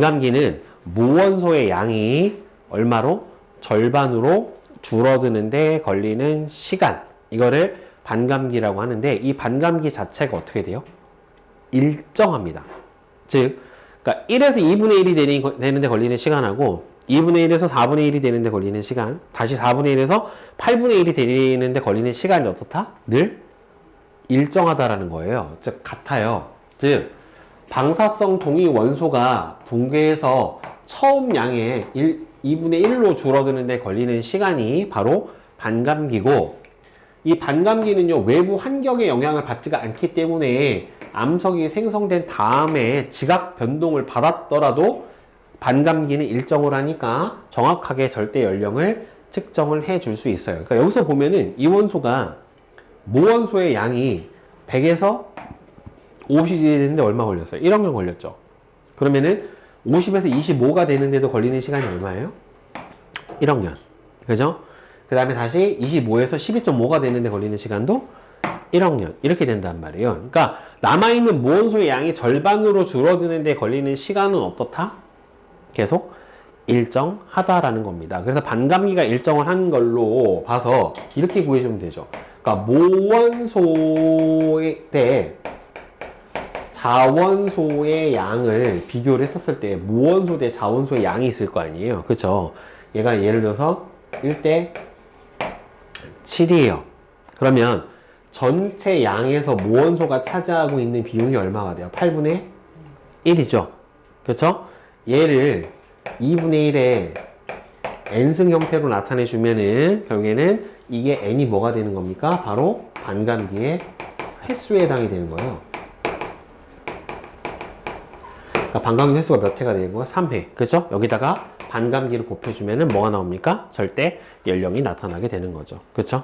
반감기는 무원소의 양이 얼마로? 절반으로 줄어드는데 걸리는 시간. 이거를 반감기라고 하는데 이 반감기 자체가 어떻게 돼요? 일정합니다. 즉, 그러니까 1에서 2분의 1이 되니, 되는데 걸리는 시간하고 2분의 1에서 4분의 1이 되는데 걸리는 시간, 다시 4분의 1에서 8분의 1이 되는데 걸리는 시간이 어떻다? 늘 일정하다라는 거예요. 즉, 같아요. 즉, 방사성 동위 원소가 붕괴해서 처음 양의 1, 2분의 1로 줄어드는데 걸리는 시간이 바로 반감기고 이 반감기는요 외부 환경의 영향을 받지가 않기 때문에 암석이 생성된 다음에 지각 변동을 받았더라도 반감기는 일정을 하니까 정확하게 절대 연령을 측정을 해 줄 수 있어요. 그러니까 여기서 보면은 이 원소가 모원소의 양이 100에서 50이 되는데 얼마 걸렸어요? 1억 년 걸렸죠. 그러면은 50에서 25가 되는데도 걸리는 시간이 얼마예요? 1억 년. 그죠? 그 다음에 다시 25에서 12.5가 되는데 걸리는 시간도 1억 년. 이렇게 된단 말이에요. 그러니까 남아있는 무온소의 양이 절반으로 줄어드는데 걸리는 시간은 어떻다? 계속 일정하다라는 겁니다. 그래서 반감기가 일정을 한 걸로 봐서 이렇게 구해주면 되죠. 그러니까 모원소에 대 자원소의 양을 비교를 했었을 때 무원소 대 자원소의 양이 있을 거 아니에요. 그쵸? 얘가 예를 들어서 1대 7이에요. 그러면 전체 양에서 무원소가 차지하고 있는 비용이 얼마가 돼요? 8분의 1이죠. 그쵸? 얘를 2분의 1의 n승 형태로 나타내 주면은 결국에는 이게 n이 뭐가 되는 겁니까? 바로 반감기의 횟수에 해당이 되는 거예요. 그러니까 반감기 횟수가 몇 회가 되는 거야? 3회. 그죠? 여기다가 반감기를 곱해주면은 뭐가 나옵니까? 절대 연령이 나타나게 되는 거죠. 그쵸?